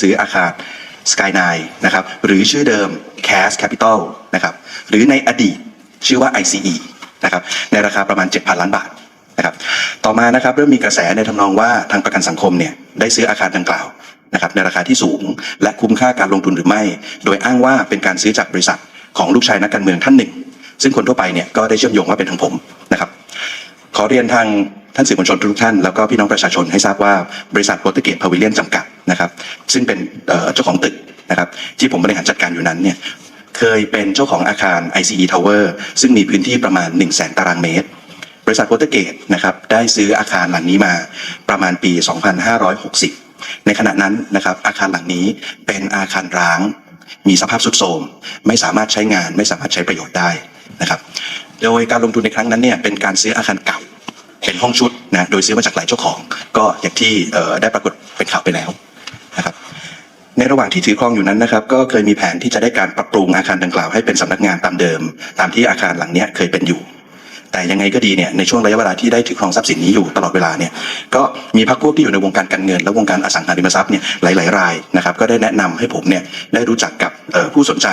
ซื้ออาคาร Sky9 นะครับหรือชื่อเดิม Cash Capital นะครับหรือในอดีตชื่อว่า ICE นะครับในราคาประมาณ 7,000 ล้านบาทนะครับต่อมานะครับเริ่มมีกระแสในทำนองว่าทางประกันสังคมเนี่ยได้ซื้ออาคารดังกล่าวนะครับในราคาที่สูง และคุ้มค่าการลงทุนหรือไม่ โดยอ้างว่าเป็นการซื้อจากบริษัทของลูกชายนักการเมืองท่านหนึ่ง ซึ่งคนทั่วไปเนี่ยก็ได้เชื่อมโยงว่าเป็นทางผมนะครับขอเรียนทาง ท่านสื่อมวลชนทุกท่านแล้วก็พี่น้องประชาชนให้ทราบว่าบริษัทโปรตุเกตพาวิเลียนจำกัดนะครับ ซึ่งเป็นเจ้าของตึกนะครับ ที่ผมบริหารจัดการอยู่นั้นเนี่ยเคยเป็นเจ้าของอาคาร ICE Tower ซึ่งมีพื้นที่ประมาณ 1 0 0 0 0แตารางเมตร บริษัทโปรตุเกตนะครับได้ซื้ออาคารหลังนี้มาประมาณปี 2560 ในขณะนั้นนะครับอาคารหลังนี้เป็นอาคารร้าง มีสภาพทรุดโทรมไม่สามารถใช้งานไม่สามารถใช้ประโยชน์ได้นะครับ โดยการลงทุนในครั้งนั้นเนี่ยเป็นการซื้ออาคารเก่า เป็นห้องชุดนะโดยซื้อมาจากหลายเจ้าของ ก็อย่างที่ได้ปรากฏเป็นข่าวไปแล้วนะครับในระหว่างที่ถือครองอยู่นั้นนะครับ ก็เคยมีแผนที่จะได้การปรับปรุงอาคารดังกล่าวให้เป็นสำนักงานตามเดิม ตามที่อาคารหลังนี้เคยเป็นอยู่ แต่ยังไงก็ดีเนี่ยในช่วงระยะเวลาที่ได้ถือครองทรัพย์สินนี้อยู่ตลอดเวลาเนี่ยก็มีพรรคพวกที่อยู่ในวงการการเงิน และวงการอสังหาริมทรัพย์เนี่ยหลาย ๆ รายนะครับก็ได้แนะนำให้ผมเนี่ยได้รู้จักกับผู้สนใจ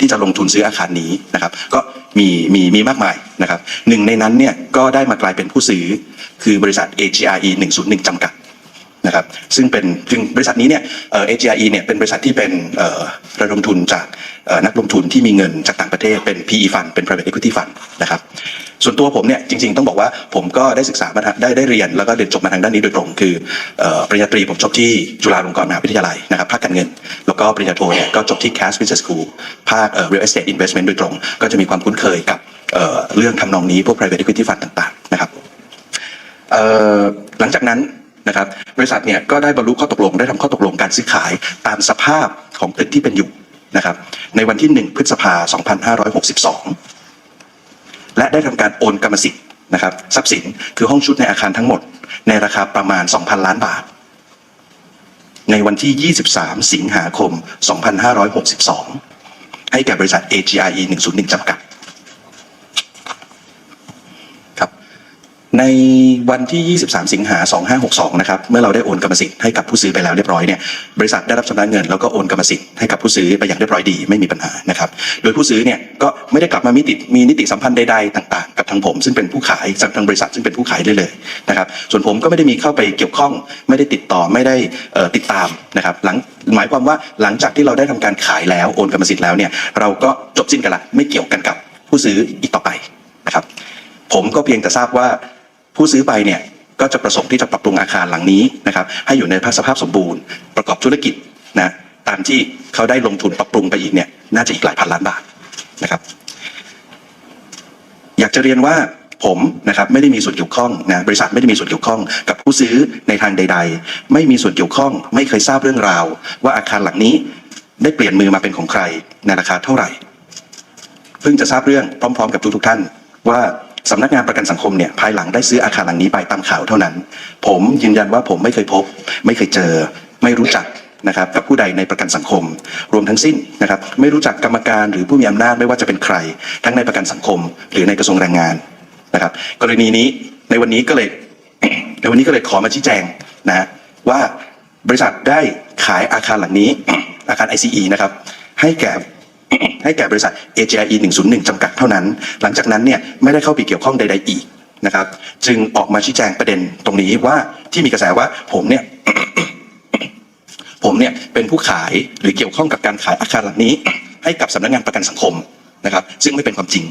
ที่จะลงทุนซื้ออาคารนี้นะครับก็มีมีมีมากมายนะครับหนึ่งในนั้นเนี่ยก็ได้มากลายเป็นผู้ซื้อคือบริษัท AGRE 101จำกัด นะครับซึ่งเป็นซึ่งบริษัทนี้เนี่ยเอ่อ AGRE เนี่ยเป็นบริษัทที่เป็นระดมทุนจากนักลงทุนที่มีเงินจากต่างประเทศเป็น PE fund เป็น private equity fund นะครับส่วนตัวผมเนี่ยจริงๆต้องบอกว่าผมก็ได้ศึกษามาได้ได้เรียนแล้วก็เรียนจบมาทางด้านนี้โดยตรง คืออปริญญาตรีผมจบที่จุฬาลงกรณ์มหาวิทยาลัยนะครับภาคการเงิน แล้วก็ปริญญาโทเนี่ยก็จบที่ Cass Business School ภาค real estate investment โดยตรง ก็จะมีความคุ้นเคยกับเเรื่องทำนองนี้พวก private equity fund ต่างๆนะครับหลังจากนั้น นะครับบริษัทเนี่ยก็ได้บรรลุข้อตกลงได้ทำข้อตกลงการซื้อขายตามสภาพของตึกที่เป็นอยู่นะครับในวันที่ 1 พฤษภา 2562 และได้ทำการโอนกรรมสิทธิ์นะครับทรัพย์สินคือห้องชุดในอาคารทั้งหมด ในราคาประมาณ 2,000 ล้านบาท ในวันที่ 23 สิงหาคม 2562 ให้แก่บริษัท AGRE 101จำกัด ครับ ในวันที่ 23 สิงหา 2562 นะครับ เมื่อเราได้โอนกรรมสิทธิ์ให้กับผู้ซื้อไปแล้วเรียบร้อยเนี่ย บริษัทได้รับชำระเงินแล้วก็โอนกรรมสิทธิ์ให้กับผู้ซื้อไปอย่างเรียบร้อยดีไม่มีปัญหานะครับ โดยผู้ซื้อเนี่ยก็ไม่ได้กลับมามีติดมีนิติสัมพันธ์ใดๆต่างๆ กับทางผม ซึ่งเป็นผู้ขายจากทางบริษัทซึ่งเป็นผู้ขายได้เลยนะครับ ส่วนผมก็ไม่ได้มีเข้าไปเกี่ยวข้อง ไม่ได้ติดต่อไม่ได้ติดตามนะครับหลังหมายความว่าหลังจากที่เราได้ทำการขายแล้วโอนกรรมสิทธิ์แล้วเนี่ยเราก็จบสิ้นกันละไม่เกี่ยวกันกับผู้ซื้ออีกต่อไปนะครับผมก็เพียงแต่ทราบว่า ผู้ซื้อไปเนี่ยก็จะประสงค์ที่จะปรับปรุงอาคารหลังนี้นะครับให้อยู่ในสภาพสมบูรณ์ ประกอบธุรกิจนะตามที่เขาได้ลงทุนปรับปรุงไปอีกเนี่ยน่าจะอีกหลายพันล้านบาทนะครับ อยากจะเรียนว่าผมนะครับไม่ได้มีส่วนเกี่ยวข้องนะบริษัทไม่ได้มีส่วนเกี่ยวข้อง กับผู้ซื้อในทางใด ๆ ไม่มีส่วนเกี่ยวข้อง ไม่เคยทราบเรื่องราว ว่าอาคารหลังนี้ได้เปลี่ยนมือมาเป็นของใครในราคาเท่าไหร่ เพิ่งจะทราบเรื่องพร้อม ๆ กับทุกๆท่านว่า สำนักงานประกันสังคมเนี่ยภายหลังได้ซื้ออาคารหลังนี้ไปตามข่าวเท่านั้น ผมยืนยันว่าผมไม่เคยพบ ไม่เคยเจอ ไม่รู้จักนะครับกับผู้ใดในประกันสังคม รวมทั้งสิ้นนะครับไม่รู้จักกรรมการหรือผู้มีอำนาจไม่ว่าจะเป็นใคร ทั้งในประกันสังคม หรือในกระทรวงแรงงานนะครับ กรณีนี้ในวันนี้ก็เลยในวันนี้ก็เลยขอมาชี้แจงนะว่าบริษัทได้ขายอาคารหลังนี้อาคาร ICE นะครับให้แก่ ให้แก่บริษัท AGIE 101จำกัดเท่านั้น หลังจากนั้นเนี่ยไม่ได้เข้าไปเกี่ยวข้องใด ๆ อีกนะครับจึงออกมาชี้แจงประเด็นตรงนี้ว่าที่มีกระแสว่าผมเนี่ยผมเนี่ยเป็นผู้ขายหรือเกี่ยวข้องกับการขายอาคารหลังนี้ ให้กับสำนักงานประกันสังคมนะครับ ซึ่งไม่เป็นความจริง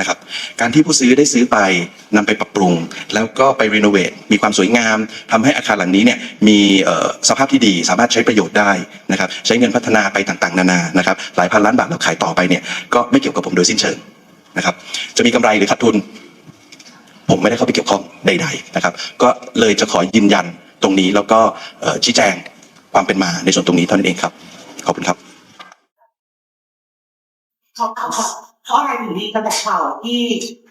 นะครับการที่ผู้ซื้อได้ซื้อไปนำไปปรับปรุง แล้วก็ไปรีโนเวทมีความสวยงามทำให้อาคารหลังนี้เนี่ยมีสภาพที่ดีสามารถใช้ประโยชน์ได้นะครับใช้เงินพัฒนาไปต่างๆ นานานะครับหลายพันล้านบาทแล้วขายต่อไปเนี่ยก็ไม่เกี่ยวกับผมโดยสิ้นเชิงนะครับจะมีกำไรหรือขาดทุน ผมไม่ได้เข้าไปเกี่ยวข้องใดๆนะครับก็เลยจะขอยืนยันตรงนี้แล้วก็ชี้แจงความเป็นมาในส่วนตรงนี้เท่านั้นเองครับ ขอบคุณครับขาถามว่า เพราะอะไรถึงมีกระแสข่าวที่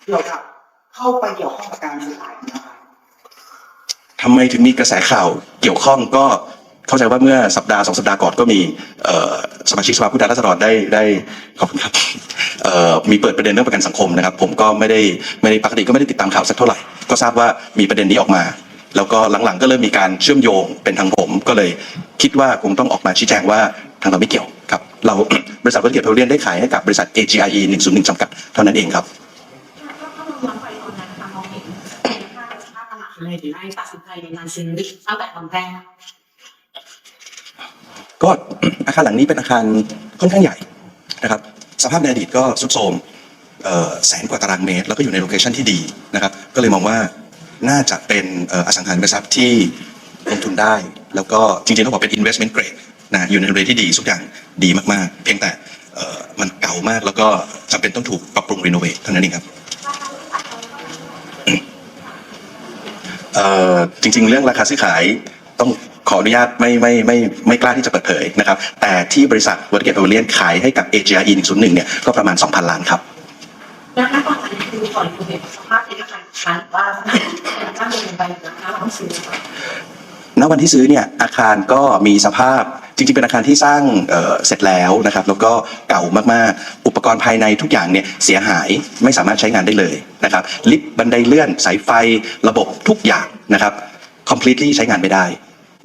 เกี่ยวกับเข้าไปเกี่ยวข้องกับการซื้อขายนะคะทำไมถึงมีกระแสข่าวเกี่ยวข้องก็เข้าใจว่าเมื่อสัปดาห์สองสัปดาห์ก่อนก็มีสมาชิกสภาผู้แทนราษฎรได้ได้ขอบคุณครับมีเปิดประเด็นเรื่องประกันสังคมนะครับ ผมก็ไม่ได้ไม่ได้ปกติก็ไม่ได้ติดตามข่าวสักเท่าไหร่ ก็ทราบว่ามีประเด็นนี้ออกมา แล้วก็หลังๆ ก็เริ่มมีการเชื่อมโยงเป็นทางผม ก็เลยคิดว่าคงต้องออกมาชี้แจงว่าทางเราไม่เกี่ยว เราบริษัทวัตถุเกียรติเพลเรียนได้ขายให้กับบริษัท AGIE 101จำกัดเท่านั้นเองครับถ้าถ้าเราย้อนไปตอนนั้นนะคะเราเห็นคุณค่ากับค่าขนาดเลยถึงได้ตัดสินใจในการซื้อตั้งแต่ตอนแรกก็อาคารหลังนี้เป็นอาคารค่อนข้างใหญ่นะครับสภาพในอดีตก็ทรุดโทรมเอ่อแสนกว่าตารางเมตร แล้วก็อยู่ในโลเคชันที่ดีนะครับก็เลยมองว่าน่าจะเป็นเอ่ออสังหาริมทรัพย์ที่ลงทุนได้ แล้วก็จริงๆต้องบอกเป็น investment grade นะอยู่ในทำเลที่ดีทุกอย่างดีมากๆ เพียงแต่เอ่อมันเก่ามากแล้วก็จำเป็นต้องถูกปรับปรุงรีโนเวทเท่านั้นเองครับเอ่อจริง ๆ เรื่องราคาซื้อขายต้องขออนุญาตไม่ไม่ไม่ไม่กล้าที่จะเปิดเผยนะครับ แต่ที่บริษัทวัตเกตโอเลียนขายให้กับ AGRE 101 เนี่ยก็ประมาณ 2,000 ล้านครับแล้วถ้าตอนนั้นคือก่อนคุณเห็นสภาพในอาคารชั้นว่าตั้งเป็นไปนะคะเราต้องซื้อณวันที่ซื้อเนี่ยอาคารก็มีสภาพ จริงๆ เป็นอาคารที่สร้างเเสร็จแล้วนะครับ แล้วก็เก่ามากๆ อุปกรณ์ภายในทุกอย่างเนี่ยเสียหายไม่สามารถใช้งานได้เลยนะครับ ลิฟต์บันไดเลื่อน สายไฟระบบทุกอย่างนะครับ completely ใช้งานไม่ได้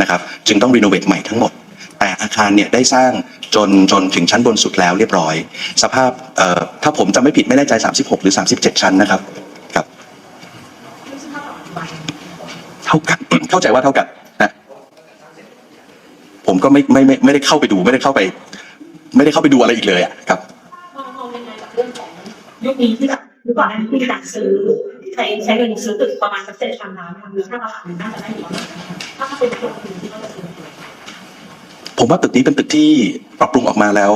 นะครับ จึงต้องรีโนเวทใหม่ทั้งหมด แต่อาคารเนี่ยได้สร้างจนจนถึงชั้นบนสุดแล้วเรียบร้อย สภาพถ้าผมจำไม่ผิดไม่แน่ใจ 36 หรือ 37 ชั้นนะครับครับ เท่ากันเข้าใจว่าเท่ากัน ผมก็ไม่ไม่ไม่ไม่ได้เข้าไปดูไม่ได้เข้าไป ไม่ได้เข้าไปดูอะไรอีกเลยอะครับ มองมองยังไงกับเรื่องของยุคนี้ที่แบบเมื่อก่อนหนั้นที่การซื้อใช้ใช้เงินซื้อตึกประมาณสักเจ็ดพันล้านหรือถ้าราคามันน่าจะได้อยู่ถ้าเป็นคนอื่นที่เขาจะซื้อผมว่าตึกนี้เป็นตึกที่ปรับปรุงออกมาแล้ว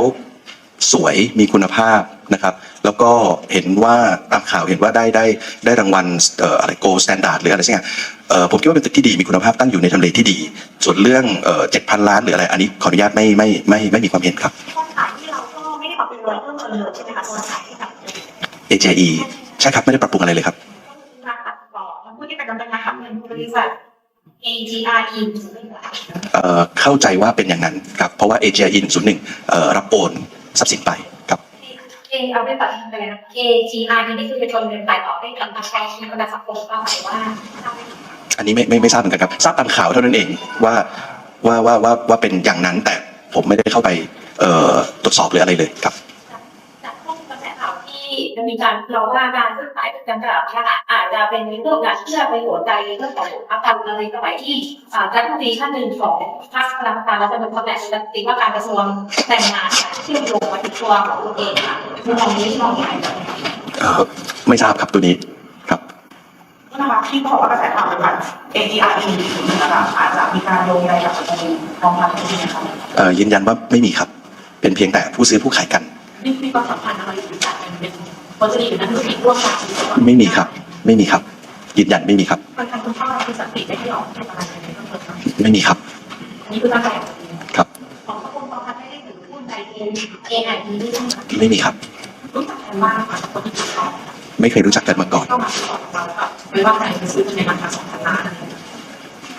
สวยมีคุณภาพนะครับ แล้วก็เห็นว่าตามข่าวเห็นว่าได้ได้ได้รางวัลเอ่ออะไรโกลสแตนดาร์ดหรืออะไรสักอย่างเอ่อ ผมคิดว่าเป็นตึกที่ดีมีคุณภาพตั้งอยู่ในทำเลที่ดี ส่วนเรื่องเจ็ดพันล้านหรืออะไร อันนี้ขออนุญาตไม่ไม่ไม่ไม่มีความเห็นครับคนขายที่เราก็ไม่ได้ปรับปรุงอะไรเพิ่มเติมเลยใช่ไหมคะตัวขายที่แบบ AJE ใช่ครับ ไม่ได้ปรับปรุงอะไรเลยครับการตัดต่อผู้ที่เป็นดำเนินการเป็นบริษัท AGRE เอ่อเข้าใจว่าเป็นอย่างนั้นครับ เพราะว่า AJE 101เอ่อรับโอนทรัพย์สินไปครับเอเอาไปตัดเลยนะ AGRE นี่คือเป็นคนเดินขายต่อได้กับประชาชนระดับสังคมเป้าหมายว่า อันนี้ไม่ไม่ไม่ทราบเหมือนกันครับ ทราบตามข่าวเท่านั้นเองว่าว่าว่าว่าว่าเป็นอย่างนั้น แต่ผมไม่ได้เข้าไปเอ่อตรวจสอบหรืออะไรเลยครับจากข้อมูลกระแสข่าวที่มีการเราว่าการซื้อขายเป็นการตลาดนะคะอาจจะเป็นเรื่องการเชื่อไปหัวใจเรื่องของอาการอะไรสมัยที่รัฐมนตรีท่านหนึ่งของพรรคพลังประชารัฐเป็นตำแหน่งรัฐมนตรีว่าการกระทรวงแรงงานที่เชื่อมโยงมาถึงตัวของตัวเองค่ะมุมมองนี้มองย่างไรเอ่อไม่ทราบครับตัวนี้ นะคะที่บอกว่ากระแสข่าวเป็นแบบ AGRE นะคะอาจจะมีการโยงใยกับประเด็นกองทัพจริงๆนะคะเอ่อยืนยันว่าไม่มีครับ เป็นเพียงแต่ผู้ซื้อผู้ขายกัน นี่มีความสัมพันธ์อะไรหรือจัดกันเป็นคนสนิทหรือนักธุรกิจร่วมกันไม่มีครับ ไม่มีครับ ยืนยันไม่มีครับมันทางคุณพ่อคุณสันติได้ที่ออกให้อะไรในเรื่องเกิดไม่มีครับ นี่คือตั้งใจครับของพระองค์ประพันธ์ได้ถึงพูดใจเองเองไอทีนี่ด้ไม่มีครับรู้จักกันว่าค่ะคนที่ติดต่อไม่เคยรู้จักกันมาก่อน เข้ามาติดต่อเราแบบไม่ว่าใครจะซื้อในราคาสองพันล้านอะไรอย่างเงี้ย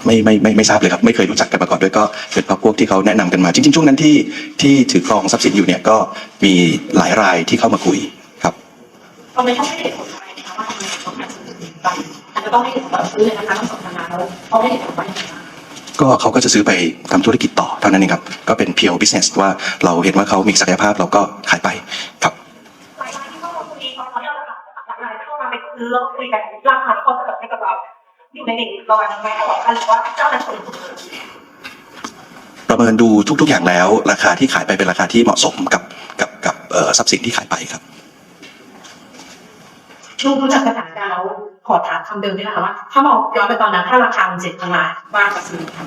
ไม่ไม่ไม่ไม่ทราบเลยครับไม่เคยรู้จักกันมาก่อนด้วยก็เป็นพรรคพวกที่เขาแนะนำกันมาจริงๆช่วงนั้นที่ที่ถือครองทรัพย์สินอยู่เนี่ยก็มีหลายรายที่เข้ามาคุยครับ เราไม่ต้องให้เหตุผลอะไรนะคะว่าทำไมต้องการซื้อถึงไปอาจจะต้องให้เหตุผลซื้อในราคาสองพันล้านแล้วเขาไม่เหตุผลว่าอย่างไรก็เขาก็จะซื้อไปทำธุรกิจต่อเท่านั้นเองครับ ก็เป็น pure business ว่าเราเห็นว่าเขามีศักยภาพเราก็ขายไป กันราคาที่เขาเสนอให้กับเราอยู่ในหนึ่งประมาณไหมคะหรือว่าเจ้าหน้าที่ประเมินดูทุก ๆ อย่างแล้ว ราคาที่ขายไปเป็นราคาที่เหมาะสมกับกับกับเอ่อทรัพย์สินที่ขายไปครับรู้รู้จักสถานการณ์แล้วขอถามคำเดิมได้ไหมคะว่า ถ้ามองย้อนไปตอนนั้นถ้าราคามันเจ็ดพันล้านว่าจะซื้อค่ะ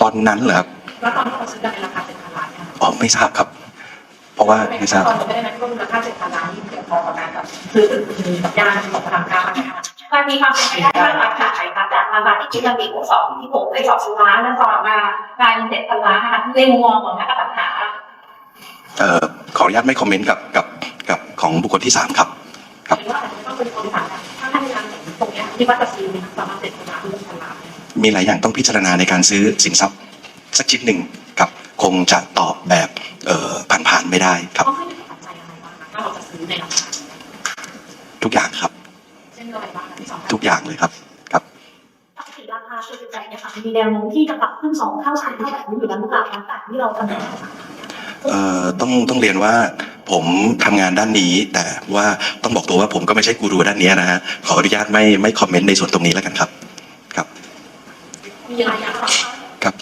ตอนนั้นเหรอครับแล้วตอนที่เราซื้อกันในราคาเจ็ดพันล้านเนี่ยอ๋อไม่ทราบครับ เพราะว่าไม่ทราบตอนนี้ไม่ได้ไหมที่ว่ามูลค่าเจ็ดพันล้าน นี่เพียงพอกับการแบบซื้อตึกมือกับยานของพลังการนะคะมันมีความเป็นไปได้ว่าราคาขายมาจากราคาที่คิดว่ามีสองที่ผมได้สอบซื้อล้านแล้วต่อมากลายเป็นเจ็ดพันล้านนะคะในมุมมองของนักอสังหาเอ่อขออนุญาตไม่คอมเมนต์กับกับกับของบุคคลที่สามครับครับหรือว่าอาจจะต้องเป็นคนต่างกันถ้าท่านในการเห็นตรงนี้ที่ว่าจะซื้อประมาณเจ็ดพันล้านหรือพันล้านมีหลายอย่างต้องพิจารณาในการซื้อสินทรัพย์สักชิ้นหนึ่งครับ คงจะตอบแบบผ่านๆไม่ได้ครับ คะถ้าเราจะซื้อในราคาทุกอย่างครับ เช่นอะไรบ้างคะที่สำคัญทุกอย่างเลยครับครับปกติราคาชดใจเนี่ยค่ะมีแนวโน้มที่จะปรับขึ้นสองเท่าสามเท่าแบบนี้อยู่แล้วหรือเปล่าคะจากที่เราทำงานเอ่อต้องต้องเรียนว่าผมทำงานด้านนี้ แต่ว่าต้องบอกตัวว่าผมก็ไม่ใช่กูรูด้านนี้นะฮะขออนุญาตไม่ไม่คอมเมนต์ในส่วนตรงนี้แล้วกันครับครับ มีอะไรอยากฝากครับ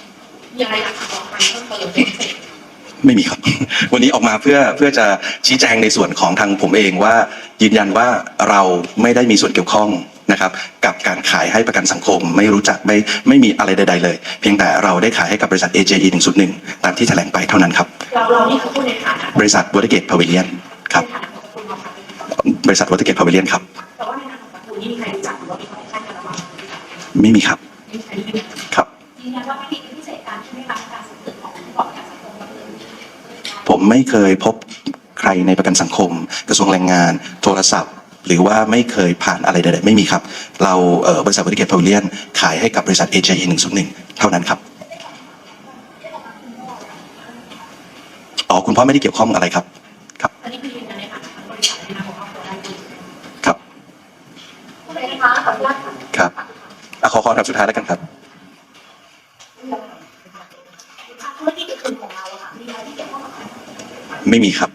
มีอะไรอยากฝากบอกไปเพิ่มเติมเป็นพิเศษไม่ มีครับ วันนี้ออกมาเพื่อเพื่อจะชี้แจงในส่วนของทางผมเองว่า ยืนยันว่าเราไม่ได้มีส่วนเกี่ยวข้องนะครับ กับการขายให้ประกันสังคม ไม่รู้จักไม่ไม่มีอะไรใด ๆ เลย เพียงแต่เราได้ขายให้กับบริษัท AJE 101 ตามที่แถลงไปเท่านั้นครับ เราเรานี่คือพูดในฐานะบริษัทวอเตเกตพาวิเลียนครับในฐานะของคุณมาค่ะบริษัทวอเตเกตพาวิเลียนครับแต่ว่าในฐานะของคุณนี่มีใครรู้จักหรือว่ามีใครคาดกันระหว่างไม่มีครับไม่มีใครที่รู้จักครับยืนยันว่าไม่มีพิเศษการใช่ไหมคะ ผมไม่เคยพบใครในประกันสังคม กระทรวงแรงงาน โทรศัพท์ หรือว่าไม่เคยผ่านอะไรใดๆไม่มีครับ เราเอ่อบริษัทบริเกตพาวิเลียนขายให้กับบริษัท AJE 101 เท่านั้นครับอ๋อคุณพ่อไม่ได้เกี่ยวข้องอะไรครับครับอันนี้คือยืนยันในฐานะของบริษัทในฐานะของครอบครัวได้ด้วยครับผู้บริหารขออนุญาตถามครับอะขอขอคำสุดท้ายแล้วกันครับ ไม่มีครับ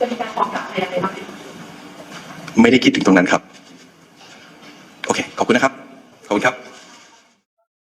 จะมีการตอบกลับอะไรอะไรบ้างไหมไม่ได้คิดถึงตรงนั้นครับ